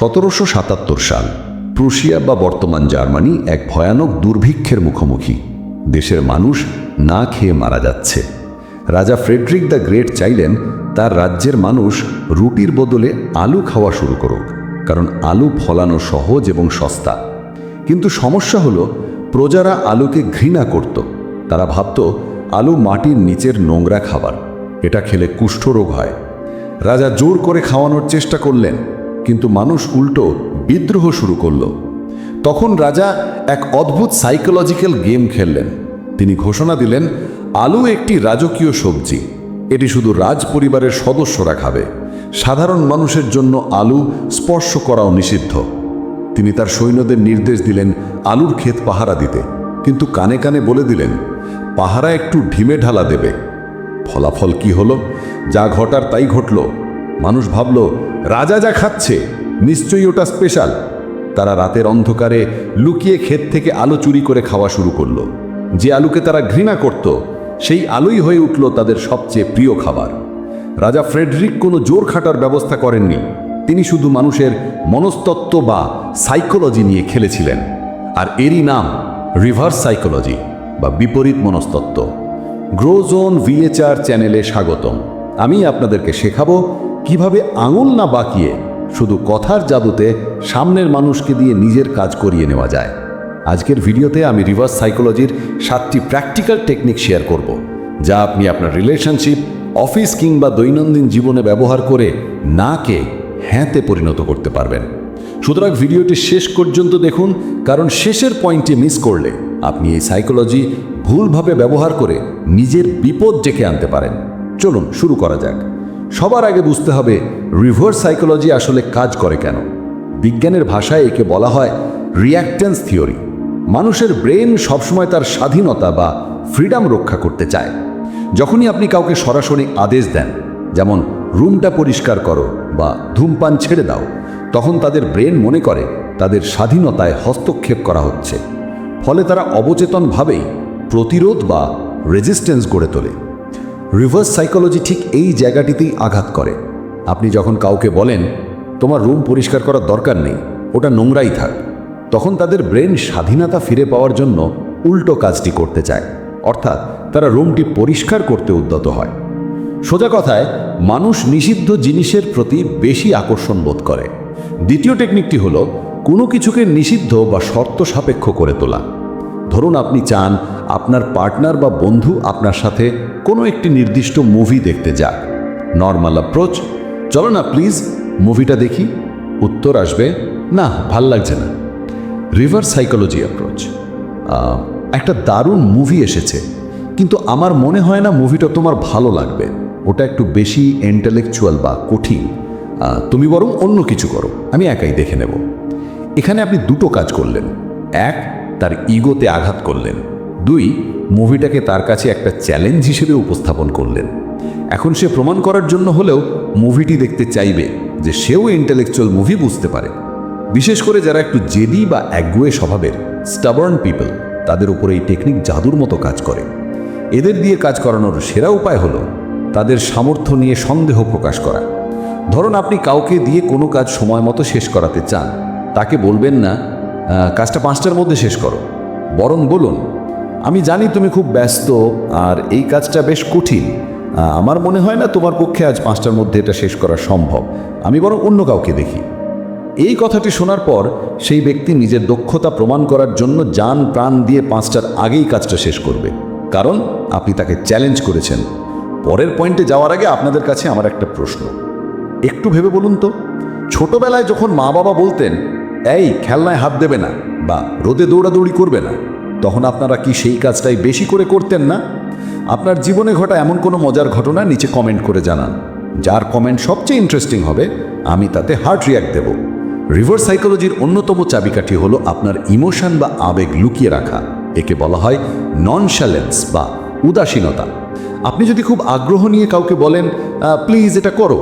সতেরোশো সাতাত্তর সাল, প্রুশিয়া বা বর্তমান জার্মানি এক ভয়ানক দুর্ভিক্ষের মুখোমুখি। দেশের মানুষ না খেয়ে মারা যাচ্ছে। রাজা ফ্রেডরিক দ্য গ্রেট চাইলেন তার রাজ্যের মানুষ রুটির বদলে আলু খাওয়া শুরু করুক, কারণ আলু ফলানো সহজ এবং সস্তা। কিন্তু সমস্যা হলো, প্রজারা আলুকে ঘৃণা করত। তারা ভাবত, আলু মাটির নিচের নোংরা খাবার, এটা খেলে কুষ্ঠরোগ হয়। রাজা জোর করে খাওয়ানোর চেষ্টা করলেন। কিন্তু মানুষ উল্টো বিদ্রোহ শুরু করল। তখন রাজা এক অদ্ভুত সাইকোলজিক্যাল গেম খেললেন। তিনি ঘোষণা দিলেন, আলু একটি রাজকীয় সবজি। এটি শুধু রাজ পরিবারের সদস্যরা খাবে। সাধারণ মানুষের জন্য আলু স্পর্শ করাও নিষিদ্ধ। তিনি তার সৈন্যদের নির্দেশ দিলেন আলুর ক্ষেত পাহারা দিতে। কিন্তু কানে কানে বলে দিলেন, পাহারা একটু ঢিমে ঢালা দেবে। ফলাফল কি হলো? যা ঘটার তাই ঘটল। মানুষ ভাবল, রাজা যা খাচ্ছে, নিশ্চয়ই ওটা স্পেশাল তারা রাতের অন্ধকারে লুকিয়ে ক্ষেত থেকে আলো চুরি করে খাওয়া শুরু করল। যে আলুকে তারা ঘৃণা করত, সেই আলোই হয়ে উঠল তাদের সবচেয়ে প্রিয় খাবার। রাজা ফ্রেডরিক কোনো জোর খাটার ব্যবস্থা করেননি। তিনি শুধু মানুষের মনস্তত্ত্ব বা সাইকোলজি নিয়ে খেলেছিলেন, আর এরই নাম রিভার্স সাইকোলজি বা বিপরীত মনস্তত্ত্ব। গ্রোজোন ভিএচআর চ্যানেলে স্বাগতম। আমি আপনাদেরকে শেখাবো কীভাবে আঙুল না বাঁকিয়ে শুধু কথার জাদুতে সামনের মানুষকে দিয়ে নিজের কাজ করিয়ে নেওয়া যায়? আজকের ভিডিওতে আমি রিভার্স সাইকোলজির সাতটি প্র্যাকটিক্যাল টেকনিক শেয়ার করব, যা আপনি আপনার রিলেশনশিপ, অফিস কিংবা দৈনন্দিন জীবনে ব্যবহার করে নাকে হ্যাঁতে পরিণত করতে পারবেন। সুতরাং ভিডিওটি শেষ পর্যন্ত দেখুন, কারণ শেষের পয়েন্টে মিস করলে আপনি এই সাইকোলজি ভুলভাবে ব্যবহার করে নিজের বিপদ ডেকে আনতে পারেন। চলুন শুরু করা যাক। সবার আগে বুঝতে হবে রিভার্স সাইকোলজি আসলে কাজ করে কেন। বিজ্ঞানের ভাষায় একে বলা হয় রিয়াক্টেন্স থিওরি মানুষের ব্রেন সবসময় তার স্বাধীনতা বা ফ্রিডম রক্ষা করতে চায়। যখনই আপনি কাউকে সরাসরি আদেশ দেন, যেমন রুমটা পরিষ্কার করো বা ধূমপান ছেড়ে দাও, তখন তাদের ব্রেন মনে করে তাদের স্বাধীনতায় হস্তক্ষেপ করা হচ্ছে। ফলে তারা অবচেতনভাবেই প্রতিরোধ বা রেজিস্ট্যান্স গড়ে তোলে। রিভার্স সাইকোলজি ঠিক এই জায়গাটিতেই আঘাত করে। আপনি যখন কাউকে বলেন, তোমার রুম পরিষ্কার করার দরকার নেই, ওটা নোংরাই থাক, তখন তাদের ব্রেন স্বাধীনতা ফিরে পাওয়ার জন্য উল্টো কাজটি করতে চায়। অর্থাৎ তারা রুমটি পরিষ্কার করতে উদ্যত হয়। সোজা কথায়, মানুষ নিষিদ্ধ জিনিসের প্রতি বেশি আকর্ষণ বোধ করে। দ্বিতীয় টেকনিকটি হল, কোনো কিছুকে নিষিদ্ধ বা শর্ত সাপেক্ষ করে তোলা। ধরুন আপনি চান, আপনার পার্টনার বা বন্ধু আপনার সাথে কোনো একটি নির্দিষ্ট মুভি দেখতে যাক। নর্মাল অ্যাপ্রোচ চলো না প্লিজ মুভিটা দেখি। উত্তর আসবে, না, ভালো লাগছে না। রিভার্স সাইকোলজি অ্যাপ্রোচ একটা দারুণ মুভি এসেছে। কিন্তু আমার মনে হয় না মুভিটা তোমার ভালো লাগবে। ওটা একটু বেশি ইন্টেলেকচুয়াল বা কঠিন। তুমি বরং অন্য কিছু করো। আমি একাই দেখে নেব। এখানে আপনি দুটো কাজ করলেন। এক, তার ইগোতে আঘাত করলেন। দুই, মুভিটাকে তার কাছে একটা চ্যালেঞ্জ হিসেবে উপস্থাপন করলেন। এখন সে প্রমাণ করার জন্য হলেও মুভিটি দেখতে চাইবে যে সেও ইন্টেলেকচুয়াল মুভি বুঝতে পারে। বিশেষ করে যারা একটু জেদি বা একগুয়ে স্বভাবের স্টাবার্ন পিপল তাদের উপর এই টেকনিক জাদুর মতো কাজ করে। এদের দিয়ে কাজ করানোর সেরা উপায় হলো তাদের সামর্থ্য নিয়ে সন্দেহ প্রকাশ করা। ধরুন আপনি কাউকে দিয়ে কোনো কাজ সময় মতো শেষ করাতে চান, তাকে বলবেন না কাজটা পাঁচটার মধ্যে শেষ করো। বরং বলুন আমি জানি তুমি খুব ব্যস্ত, আর এই কাজটা বেশ কঠিন। আমার মনে হয় না তোমার পক্ষে আজ পাঁচটার মধ্যে এটা শেষ করা সম্ভব। আমি বরং অন্য কাউকে দেখি। এই কথাটি শোনার পর সেই ব্যক্তি নিজের দক্ষতা প্রমাণ করার জন্য যান প্রাণ দিয়ে পাঁচটার আগেই কাজটা শেষ করবে। কারণ আপনি তাকে চ্যালেঞ্জ করেছেন। পরের পয়েন্টে যাওয়ার আগে আপনাদের কাছে আমার একটা প্রশ্ন। একটু ভেবে বলুন তো, ছোটবেলায় যখন মা বাবা বলতেন, এই, খেলনায় হাত দেবে না বা রোদে দৌড়াদৌড়ি করবে না তখন আপনারা কি সেই কাজটাই বেশি করে করতেন না? আপনার জীবনে ঘটা এমন কোনো মজার ঘটনা নিচে কমেন্ট করে জানান। যার কমেন্ট সবচেয়ে ইন্টারেস্টিং হবে, আমি তাতে হার্ট রিয়াক্ট দেব। রিভার্স সাইকোলজির অন্যতম চাবিকাঠি হলো আপনার ইমোশন বা আবেগ লুকিয়ে রাখা। একে বলা হয় ননশ্যালেন্স বা উদাসীনতা। আপনি যদি খুব আগ্রহ নিয়ে কাউকে বলেন প্লিজ এটা করো,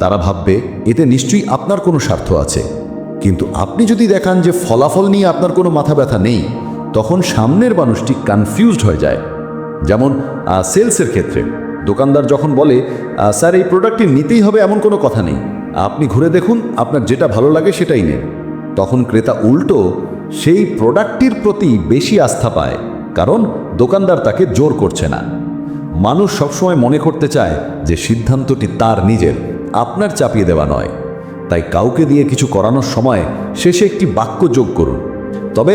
তারা ভাববে, এতে নিশ্চয়ই আপনার কোনো স্বার্থ আছে। কিন্তু আপনি যদি দেখান যে ফলাফল নিয়ে আপনার কোনো মাথা ব্যথা নেই তখন সামনের মানুষটি কনফিউজড হয়ে যায়। যেমন সেলসের ক্ষেত্রে। দোকানদার যখন বলে স্যার, এই প্রোডাক্টটি নিতেই হবে এমন কোনো কথা নেই। আপনি ঘুরে দেখুন, আপনার যেটা ভালো লাগে সেটাই নেন। তখন ক্রেতা উল্টো সেই প্রোডাক্টটির প্রতি বেশি আস্থা পায়, কারণ দোকানদার তাকে জোর করছে না। মানুষ সবসময় মনে করতে চায় যে সিদ্ধান্তটি তার নিজের, আপনার চাপিয়ে দেওয়া নয়। তাই কাউকে দিয়ে কিছু করানোর সময় শেষে একটি বাক্য যোগ করুন। তবে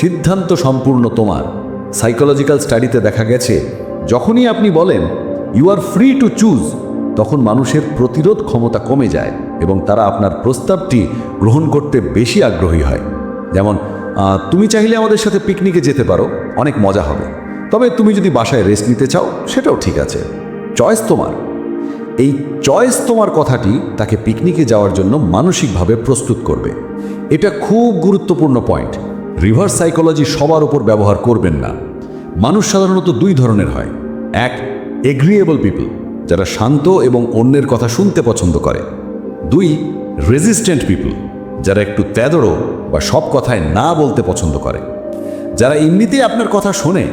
সিদ্ধান্ত সম্পূর্ণ তোমার। সাইকোলজিক্যাল স্টাডিতে দেখা গেছে, যখনই আপনি বলেন you are free to choose তখন মানুষের প্রতিরোধ ক্ষমতা কমে যায় এবং তারা আপনার প্রস্তাবটি গ্রহণ করতে বেশি আগ্রহী হয়। যেমন তুমি চাইলে আমাদের সাথে পিকনিকে যেতে পারো, অনেক মজা হবে। তবে তুমি যদি বাসায় রেস্ট নিতে চাও, সেটাও ঠিক আছে। চয়েস তোমার। এই চয়েস তোমার কথাটি তাকে পিকনিকে যাওয়ার জন্য মানসিকভাবে প্রস্তুত করবে। এটা খুব গুরুত্বপূর্ণ পয়েন্ট রিভার্স সাইকোলজি সবার উপর ব্যবহার করবেন না। মানুষ সাধারণত দুই ধরনের হয়। এক এগ্রিয়েবল পিপল যারা শান্ত এবং অন্যের কথা শুনতে পছন্দ করে। দুই রেজিস্ট্যান্ট পিপল যারা একটু তেদড়ো বা সব কথায় না বলতে পছন্দ করে। যারা এমনিতেই আপনার কথা শোনে,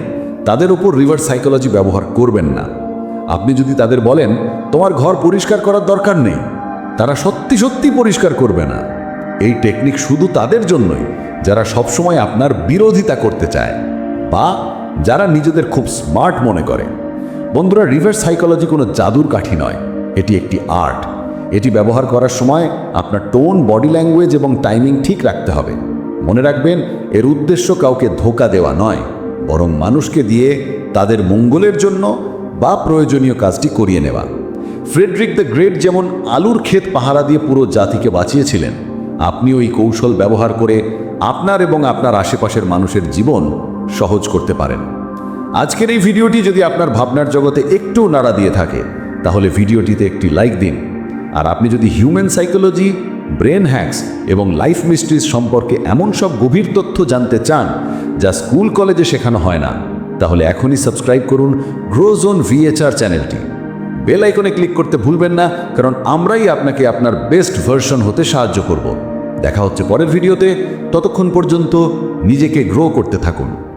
তাদের উপর রিভার্স সাইকোলজি ব্যবহার করবেন না। আপনি যদি তাদের বলেন, তোমার ঘর পরিষ্কার করার দরকার নেই, তারা সত্যি সত্যি পরিষ্কার করবে না। এই টেকনিক শুধু তাদের জন্যই যারা সবসময় আপনার বিরোধিতা করতে চায় বা যারা নিজেদের খুব স্মার্ট মনে করে। বন্ধুরা, রিভার্স সাইকোলজি কোনো জাদুর কাঠি নয়। এটি একটি আর্ট। এটি ব্যবহার করার সময় আপনার টোন, বডি ল্যাঙ্গুয়েজ এবং টাইমিং ঠিক রাখতে হবে। মনে রাখবেন, এর উদ্দেশ্য কাউকে ধোকা দেওয়া নয়, বরং মানুষকে দিয়ে তাদের মঙ্গলের জন্য বা প্রয়োজনীয় কাজটি করিয়ে নেওয়া। ফ্রেডরিক দ্য গ্রেট যেমন আলুর ক্ষেত পাহারা দিয়ে পুরো জাতিকে বাঁচিয়েছিলেন আপনি ওই কৌশল ব্যবহার করে আপনার এবং আপনার আশেপাশের মানুষের জীবন সহজ করতে পারেন। আজকের এই ভিডিওটি যদি আপনার ভাবনার জগতে একটু নাড়া দিয়ে থাকে, তাহলে ভিডিওটিতে একটি লাইক দিন। আর আপনি যদি হিউম্যান সাইকোলজি, ব্রেন হ্যাক্স এবং লাইফ মিস্ট্রিজ সম্পর্কে এমন সব গভীর তথ্য জানতে চান, যা স্কুল কলেজে শেখানো হয় না, তাহলে এখনই সাবস্ক্রাইব করুন গ্রোজোন ভিএচআর চ্যানেলটি। বেল আইকনে ক্লিক করতে ভুলবেন না, কারণ আমরাই আপনাকে আপনার বেস্ট ভার্সন হতে সাহায্য করব। দেখা হচ্ছে পরের ভিডিওতে। ততক্ষণ পর্যন্ত নিজেকে গ্রো করতে থাকুন।